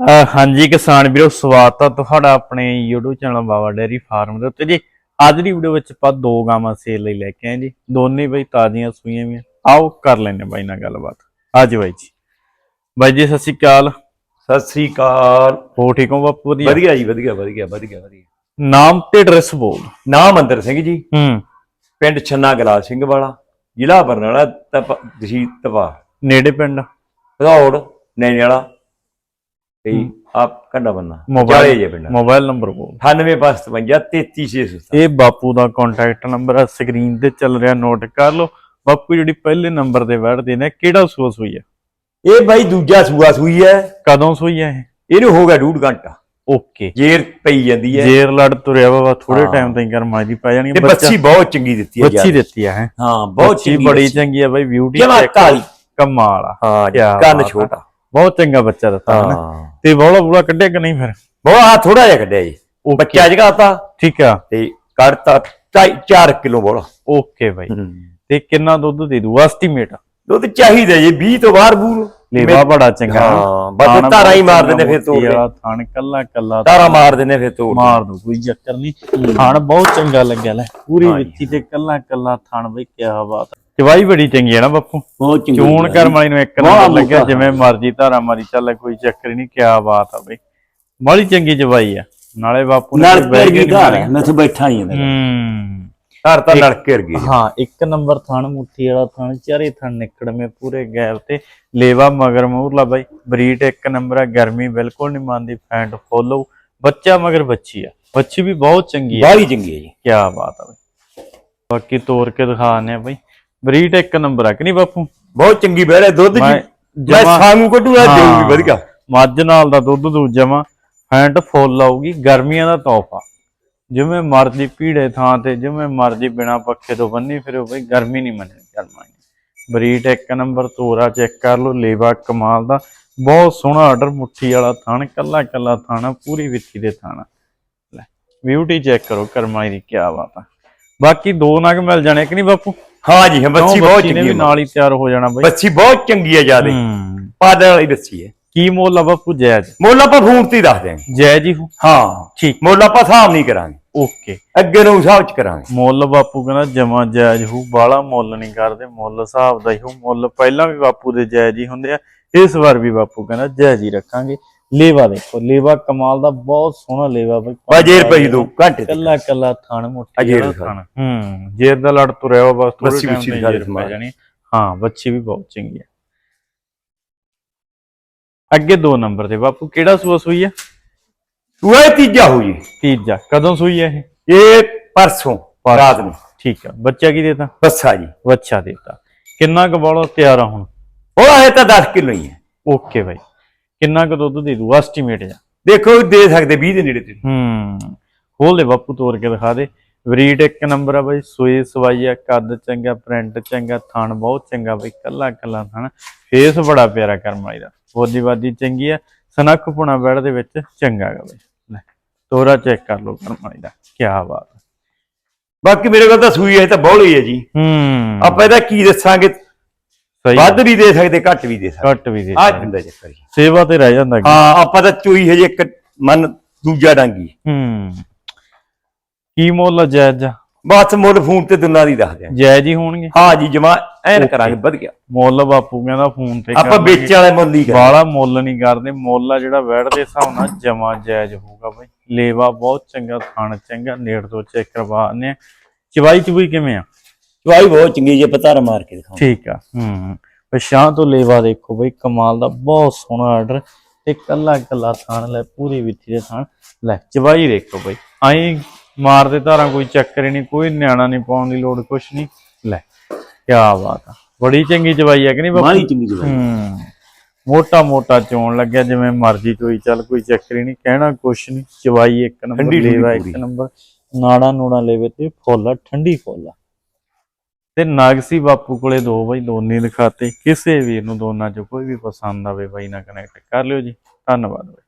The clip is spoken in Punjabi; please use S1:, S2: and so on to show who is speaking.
S1: ਹਾਂਜੀ ਕਿਸਾਨ ਵੀਰੋ ਸਵਾਗਤ ਆ ਤੁਹਾਡਾ ਆਪਣੇ YouTube channel Baba dairy farm ਦੇ ਉੱਤੇ। ਜੀ ਅੱਜ ਦੀ ਵੀਡੀਓ ਵਿੱਚ ਆਪਾਂ ਦੋ ਗਾਵਾਂ ਸੇਲ ਲਈ ਲੈ ਕੇ ਆਏ ਜੀ। ਦੋਨੇ ਬਈ ਤਾਜ਼ੀਆਂ ਸੂਈਆਂ ਵੀ ਆਓ ਕਰ ਲੈਨੇ ਬਾਈ ਨਾਲ ਗੱਲਬਾਤ। ਅੱਜ ਬਾਈ ਜੀ। ਬਾਈ ਜੀ ਸਤਿ ਸ਼੍ਰੀ ਅਕਾਲ।
S2: ਸਤਿ ਸ੍ਰੀ ਅਕਾਲ।
S1: ਹੋ ਠੀਕ ਹੋ ਬਾਪੂ? ਵਧੀਆ।
S2: ਵਧੀਆ ਜੀ ਵਧੀਆ ਵਧੀਆ ਵਧੀਆ ਵਧੀਆ।
S1: ਨਾਮ ਤੇ ਐਡਰੈਸ ਬੋਲ।
S2: ਨਾਮ ਅੰਦਰ ਸਿੰਘ ਜੀ।
S1: ਹੂੰ।
S2: ਪਿੰਡ ਛੰਨਾ ਗਲਾਲ ਸਿੰਘ ਵਾਲਾ। ਜ਼ਿਲ੍ਹਾ ਬਰਨਾਲਾ ਤਪ ਤਹਿਸੀਲ ਤਪਾ
S1: ਨੇੜੇ ਪਿੰਡ?
S2: ਰੌੜ ਨੈਣੇ ਵਾਲਾ। ਤੇ ਆਪ ਕੰਡਾ ਬੰਨਾ।
S1: ਮੋਬਾਈਲ
S2: ਜੇ ਪਿੰਡ।
S1: ਮੋਬਾਈਲ ਨੰਬਰ ਬੋਲ।
S2: 9855 33607
S1: ਇਹ ਬਾਪੂ ਦਾ ਕੰਟੈਕਟ ਨੰਬਰ ਆ ਸਕਰੀਨ ਤੇ ਚੱਲ ਰਿਹਾ ਨੋਟ ਕਰ ਲਓ। ਬਾਪੂ ਜਿਹੜੀ ਪਹਿਲੇ ਨੰਬਰ ਤੇ ਬੈਠਦੇ ਨੇ ਕਿਹੜਾ ਸੂਆ ਸੂਈ ਆ?
S2: ਇਹ ਬਾਈ ਦੂਜਾ ਸੂਆ ਸੂਈ ਹੈ
S1: ਕਦੋਂ ਸੂਈ ਆ ਇਹ?
S2: ਇਹਨੂੰ ਹੋ ਗਿਆ ਡੂਢ ਘੰਟਾ।
S1: ਓਕੇ।
S2: ਜੇਰ ਪਈ ਜਾਂਦੀ ਹੈ
S1: ਜੇਰ ਲੜ ਤੁਰਿਆ ਵਾ ਥੋੜੇ
S2: ਹਾਂ।
S1: ਟਾਈਮ ਤਾਈਂ ਗਰਮਾਈ ਦੀ ਪੈ ਜਾਣੀ
S2: ਤੇ ਬੱਚੀ। ਬਹੁਤ ਚੰਗੀ ਦਿੱਤੀ ਹੈ
S1: ਬੱਚੀ ਦਿੱਤੀ ਹੈ।
S2: ਹਾਂ ਬਹੁਤ
S1: ਬੱਚੀ
S2: ਚੰਗੀ
S1: ਬੜੀ
S2: ਬੱਚੀ।
S1: ਚੰਗੀ ਆ ਬਾਈ ਬਿਊਟੀ
S2: ਕਾਲੀ।
S1: ਕਮਾਲ ਆ।
S2: ਹਾਂ ਕੰਨ। ਛੋਟਾ।
S1: ਬਹੁਤ ਚੰਗਾ ਬੱਚਾ ਦਿੱਤਾ ਹੈ
S2: ਹਾਂ।
S1: ਤੇ ਬੋਲਾ ਬੋਲਾ ਕੱਢਿਆ ਕਿ ਨਹੀਂ ਫਿਰ?
S2: ਬਹੁਤ ਆ ਥੋੜਾ ਜਿਹਾ ਕੱਢਿਆ ਜੀ।
S1: Okay,
S2: ਬੱਚਾ ਜਗਾਤਾ
S1: ਠੀਕ ਆ।
S2: ਤੇ ਕੱਢਤਾ 4 ਕਿਲੋ ਬੋਲਾ।
S1: ਓਕੇ ਬਾਈ। ਤੇ ਕਿੰਨਾ ਦੁੱਧ ਦੇ ਦੂ ਐਸਟੀਮੇਟ
S2: ਦੁੱਧ ਚਾਹੀਦਾ ਜੀ 20 ਤੋਂ ਬਾਹਰ ਬੂਰ
S1: ਲੇਵਾ ਬੜਾ ਚੰਗਾ।
S2: ਹਾਂ, ਬਸ ਧਾਰਾਂ ਹੀ ਮਾਰ ਦਿੰਦੇ ਫਿਰ ਤੋੜ ਕੇ।
S1: ਥਣ ਕੱਲਾ ਕੱਲਾ
S2: ਤਾਰਾ ਮਾਰ ਦਿੰਦੇ ਫਿਰ ਤੋੜ
S1: ਮਾਰ ਦੂ ਕੋਈ ਚੱਕਰ ਨਹੀਂ। ਥਣ ਬਹੁਤ ਚੰਗਾ ਲੱਗਿਆ ਲੈ। ਪੂਰੀ। ਵਿੱਚੀ ਤੇ ਕੱਲਾ ਕੱਲਾ ਥਣ ਬਈ ਕੀ ਬਾਤ। ਚਵਾਈ ਬੜੀ ਚੰਗੀ ਹੈ ਨਾ ਬਾਪੂ।
S2: ਬਹੁਤ ਚੰਗੀ
S1: ਚੂਣ ਕਰਮ ਵਾਲੀ ਨੂੰ ਇੱਕ ਨੰਬਰ ਲੱਗਿਆ। ਜਿਵੇਂ ਮਰਜ਼ੀ ਧਾਰਾ ਮਾਰੀ ਚੱਲ ਕੋਈ ਚੱਕਰ ਹੀ ਨਹੀਂ ਕਿਆ ਬਾਤ ਆ ਬਈ। ਬੜੀ ਚੰਗੀ ਚਵਾਈ ਆ। ਨਾਲੇ ਬਾਪੂ ਨੇ ਕੇ
S3: ਘਰ। ਹੈ ਬੈਠਾ ਹੀ ਹਾਂ
S1: ਹੂੰ।
S2: ਧਾਰ ਤਾਂ ਨਲਕੇ ਵਰਗੀ
S1: ਹਾਂ ਇੱਕ ਨੰਬਰ ਥਣ ਮੁੱਠੀ ਵਾਲਾ ਥਣ ਚਾਰੇ ਥਣ ਨਿਕੜਵੇਂ ਪੂਰੇ ਗੈਪ ਤੇ। ਲੇਵਾ ਮਗਰ ਮੂਰਲਾ ਬਾਈ ਬਰੀਡ ਇੱਕ ਨੰਬਰ ਆ ਗਰਮੀ ਬਿਲਕੁਲ ਨਹੀਂ ਮੰਨਦੀ ਫੈਂਟ ਫੋਲੋ ਬੱਚਾ ਮਗਰ ਬੱਚੀ ਆ। ਬੱਚੀ ਵੀ ਬਹੁਤ ਚੰਗੀ ਆ।
S2: ਬਾਹਲੀ ਚੰਗੀ ਹੈ ਜੀ।
S1: ਕੀ ਬਾਤ ਆ ਬਈ। ਬਾਕੀ ਤੋੜ ਕੇ ਦਿਖਾਣੇ ਆ ਬਈ। ਬਰੀਡ ਇੱਕ ਨੰਬਰ ਆ ਕਿ ਨਹੀਂ ਬਾਪੂ?
S2: ਬਹੁਤ ਚੰਗੀ ਬਹਿਰੇ ਦੁੱਧ ਜੀ।
S1: ਮੈਂ
S2: ਸਾਂਗੂ ਕੱਢੂਗਾ। ਦੇਊਗੀ ਵਧੀਆ।
S1: ਮੱਝ ਨਾਲ ਦਾ ਦੁੱਧ ਦੂ ਜਮਾ ਫੈਂਟ ਫੁੱਲ ਆਊਗੀ ਗਰਮੀਆਂ ਦਾ ਤੋਹਫਾ। ਜਿਵੇਂ ਮਰਜ਼ੀ ਪੀੜੇ ਥਾਂ ਤੇ ਜਿਵੇਂ ਮਰਜ਼ੀ ਬਿਨਾ ਪੱਖੇ ਤੋਂ ਬੰਨੀ ਫਿਰੋ ਬਈ ਗਰਮੀ ਨਹੀਂ ਮੰਨਣੀ ਗਰਮਾਈ ਬਰੀਟ ਇੱਕ ਨੰਬਰ ਤੋਰਾ ਚੈੱਕ ਕਰ ਲਓ ਲੇਵਾ ਕਮਾਲ ਦਾ। ਬਹੁਤ ਸੋਹਣਾ ਆਰਡਰ ਮੁੱਠੀ ਵਾਲਾ ਥਣ ਕੱਲਾ ਕੱਲਾ ਥਾਣਾ ਪੂਰੀ ਵਿੱਥੀ ਦੇ ਥਾਣਾ। ਲੈ ਬਿਊਟੀ ਚੈੱਕ ਕਰੋ ਕਰਮਾਈ ਦੀ ਕੀ ਬਾਤ ਆ। ਬਾਕੀ ਦੋ ਨਗ ਮਿਲ ਜਾਣੇ ਕਿ ਨਹੀਂ ਬਾਪੂ?
S2: ਹਾਂ ਜੀ ਹਾਂ ਬੱਚੀ ਬਹੁਤ ਚੰਗੀ ਹੈ।
S1: ਨਾਲ ਹੀ ਤਿਆਰ ਹੋ ਜਾਣਾ ਬਈ।
S2: ਬੱਚੀ ਬਹੁਤ ਚੰਗੀ ਹੈ ਜ਼ਿਆਦਾ। ਪਾਦਲ ਵਾਲੀ ਬੱਚੀ ਹੈ।
S1: ਕੀ ਮੁੱਲ ਆ ਬਾਪੂ? ਜਾਇਜ਼
S2: ਮੁੱਲ ਆਪਾਂ ਫੋਨ ਤੇ ਦੱਸ ਦਿਆਂਗੇ।
S1: ਜਾਇਜ਼ ਹੀ ਹੋ
S2: ਹਾਂ।
S1: ਠੀਕ।
S2: ਮੁੱਲ ਆਪਾਂ ਹਿਸਾਬ ਨਹੀਂ ਕਰਾਂਗੇ।
S1: ਓਕੇ।
S2: ਅੱਗੇ ਨੂੰ ਹਿਸਾਬ ਚ ਕਰਾਂਗੇ।
S1: ਮੁੱਲ ਬਾਪੂ ਕਹਿੰਦਾ ਜਮਾ ਜਾਇਜ਼ ਹੋ ਬਾਲਾ ਮੁੱਲ ਨਹੀਂ ਕਰਦੇ ਮੁੱਲ ਹਿਸਾਬ ਦਾ ਹੀ ਹੋ ਮੁੱਲ ਪਹਿਲਾਂ ਵੀ ਬਾਪੂ ਦੇ ਜਾਇਜ਼ ਹੀ ਹੁੰਦੇ ਆ। ਇਸ ਵਾਰ ਵੀ ਬਾਪੂ ਕਹਿੰਦਾ ਜਾਇਜ਼ ਹੀ ਰੱਖਾਂਗੇ। ਲੇਵਾ ਦੇਖੋ ਲੇਵਾ ਕਮਾਲ ਦਾ ਬਹੁਤ ਸੋਹਣਾ ਲੇਵਾ ਬਈ
S2: ਬਾ ਜੇਰ ਪਈ ਦੋ ਘੰਟੇ
S1: ਕੱਲਾ ਕੱਲਾ ਥਣ ਮੋਟੀ
S2: ਜੇਰ
S1: ਵਾਲਾ। ਥਣ। ਹੂੰ ਜੇਰ ਦਾ ਲੜ ਤੁਰਿਆ ਵਾ ਬਸ ਥੋੜੇ
S2: ਬੱਚੀ
S1: ਟਾਈਮ
S2: ਬੁੱਚੀ
S1: ਤੇ
S2: ਦਿਖਾ ਦੇ
S1: ਜੇਰ ਪੈ
S2: ਸਮਾਨ।
S1: ਜਾਣੀ। ਹਾਂ ਬੱਚੀ ਵੀ ਬਹੁਤ ਚੰਗੀ ਹੈ ਅੱਗੇ ਦੋ ਨੰਬਰ ਤੇ ਬਾਪੂ ਕਿਹੜਾ ਸੂਆ ਸੂਈ ਹੈ
S2: ਇਹ ਤੀਜਾ ਹੋ। ਜੀ
S1: ਤੀਜਾ ਕਦੋਂ ਸੂਈ ਹੈ ਇਹ?
S2: ਇਹ ਪਰਸੋਂ ਰਾਤ ਨੂੰ।
S1: ਠੀਕ ਆ ਬੱਚਾ ਕੀ ਦੇਤਾ?
S2: ਬੱਸਾ ਜੀ।
S1: ਬੱਚਾ ਦੇਤਾ। ਕਿੰਨਾ ਕੁ ਬੋਲਾ ਤਿਆਰ ਆ ਹੁਣ?
S2: ਉਹ ਇਹ ਤਾਂ 10 ਕਿਲੋ ਹੀ ਹੈ।
S1: ਓਕੇ ਬਾਈ। ਕਿੰਨਾ ਕੁ ਦੁੱਧ ਦੇ ਦੂ ਐਸਟੀਮੇਟ ਜਾ
S2: ਦੇਖੋ ਦੇ ਸਕਦੇ 20 ਦੇ ਨੇੜੇ ਤੇ
S1: ਹੂੰ ਖੋਲ ਦੇ ਬਾਪੂ ਤੋੜ ਕੇ ਦਿਖਾ ਦੇ। ਬਰੀਡ ਇੱਕ ਨੰਬਰ ਆ ਬਾਈ ਸੂਈ ਸਵਾਈ ਆ ਕੱਦ ਚੰਗਾ ਪ੍ਰਿੰਟ ਚੰਗਾ ਥਣ ਬਹੁਤ ਚੰਗਾ ਬਾਈ ਕੱਲਾ ਕੱਲਾ ਥਣ। ਫੇਸ ਬੜਾ ਪਿਆਰਾ ਕਰਮ ਵਾਲੀ ਦਾ। ਬੋਦੀ ਬਾਦੀ ਚੰਗੀ ਆ ਸਨੱਖ ਪੁਣਾ ਬੈੜ ਦੇ ਵਿੱਚ ਚੰਗਾ ਗਾ ਬਾਈ। ਲੈ ਤੋਰਾ ਚੈੱਕ ਕਰ ਲਓ ਕਰਮ ਵਾਲੀ ਦਾ ਕੀ ਬਾਤ।
S2: ਬਾਕੀ ਮੇਰੇ ਕੋਲ ਤਾਂ ਸੂਈ ਹੈ ਤਾਂ ਬੌਲੀ ਹੈ ਜੀ।
S1: ਹੂੰ।
S2: ਆਪਾਂ ਇਹਦਾ ਕੀ ਦੱਸਾਂਗੇ? ਵੱਧ ਵੀ ਦੇ ਸਕਦੇ ਘੱਟ ਵੀ ਦੇ ਸਕਦੇ।
S1: ਘੱਟ ਵੀ ਦੇ
S2: ਆ। ਹੁੰਦਾ ਚੱਕਰ ਜੀ
S1: ਸੇਵਾ ਤੇ ਰਹਿ ਜਾਂਦਾ।
S2: ਹਾਂ ਆਪਾਂ ਤਾਂ ਚੋਈ ਹਜੇ ਇੱਕ ਮਨ ਦੂਜਾ ਡਾਂਗੀ।
S1: ਹੂੰ। ਕੀ ਮੁੱਲ ਆ ਜਾਇਜ਼? ਆ?
S2: ਬਸ ਮੁੱਲ ਫੋਨ ਤੇ ਦੁਨਾ ਦੀ ਦੱਸ ਦਿਆਂ
S1: ਜਾਇਜ਼ ਹੀ ਹੋਣਗੇ।
S2: ਹਾਂ ਜੀ ਜਮਾ ਐਨ. ਕਰਾਂਗੇ ਵਧ ਗਿਆ।
S1: ਮੁੱਲ ਬਾਪੂ ਕਹਿੰਦਾ ਫੋਨ ਤੇ
S2: ਆਪਾਂ ਵੇਚਣ ਵਾਲੇ ਮੁੱਲ ਹੀ ਕਰਾਂਗੇ।
S1: ਬਾਲਾ ਮੁੱਲ ਨਹੀਂ ਕਰਦੇ ਮੁੱਲ ਆ ਜਿਹੜਾ ਵੈੜ ਦੇ ਹਿਸਾਬ ਨਾਲ ਜਮਾ ਜਾਇਜ਼ ਹੋਊਗਾ ਬਾਈ। ਲੇਵਾ ਬਹੁਤ ਚੰਗਾ ਥਣ ਚੰਗਾ ਨੇੜ ਤੋਂ ਚੈੱਕ ਕਰਵਾ ਆਨੇ ਚਵਾਈ ਚਬੂਈ ਕਿਵੇਂ ਆ?
S3: ਚੁਆਈ ਬਹੁਤ ਚੰਗੀ ਜੇ ਪਤਾਰ ਮਾਰ ਕੇ ਦਿਖਾਉਂ
S1: ਠੀਕ ਆ ਹੂੰ ਪਛਾਂ ਤੋਂ ਲੇਵਾ ਦੇਖੋ ਬਈ ਕਮਾਲ ਦਾ ਬਹੁਤ ਸੋਹਣਾ ਆਰਡਰ ਤੇ ਕੱਲਾ ਕੱਲਾ ਥਣ ਲੈ ਪੂਰੀ ਵਿੱਥੀ ਦੇ ਥਣ ਲੈ ਚਵਾਈ ਦੇਖੋ ਬਈ। ਆਈ ਮਾਰਦੇ ਧਾਰਾਂ ਕੋਈ ਚੱਕਰ ਹੀ ਨਹੀਂ ਕੋਈ ਨਿਆਣਾ ਨਹੀਂ ਪਾਉਣ ਦੀ ਲੋੜ ਕੁਛ ਨਹੀਂ। ਲੈ ਕੀ ਬਾਤ ਆ। ਬੜੀ ਚੰਗੀ ਚਵਾਈ ਆ ਕਿ ਨਹੀਂ ਬਾਪੂ?
S3: ਮਾਲੀ ਚੰਗੀ ਜਵਾਈ।
S1: ਹੂੰ। ਮੋਟਾ ਮੋਟਾ ਚੋਣ ਲੱਗਿਆ ਜਿਵੇਂ ਮਰਜ਼ੀ ਚੋਈ ਚੱਲ ਕੋਈ ਚੱਕਰ ਹੀ ਨਹੀਂ ਕਹਿਣਾ ਕੁਛ ਨਹੀਂ। ਚਵਾਈ ਇੱਕ ਨੰਬਰ ਲੇਵਾ ਇੱਕ। ਨੰਬਰ ਨਾੜਾ ਨੂੜਾ ਲੈਵੇ ਤੇ ਫੁੱਲ ਠੰਡੀ ਫੁੱਲ ਆ। ਤੇ ਨਾਗਸੀ ਬਾਪੂ ਕੋਲੇ ਦੋ ਬਾਈ ਦੋਨੇ ਦਿਖਾਤੇ ਕਿਸੇ ਵੀ ਨੂੰ ਦੋਨਾਂ ਚੋਂ ਕੋਈ ਵੀ ਪਸੰਦ ਆਵੇ ਬਾਈ ਨਾਲ ਕਨੈਕਟ ਕਰ ਲਿਓ ਜੀ। ਧੰਨਵਾਦ ਬਾਈ।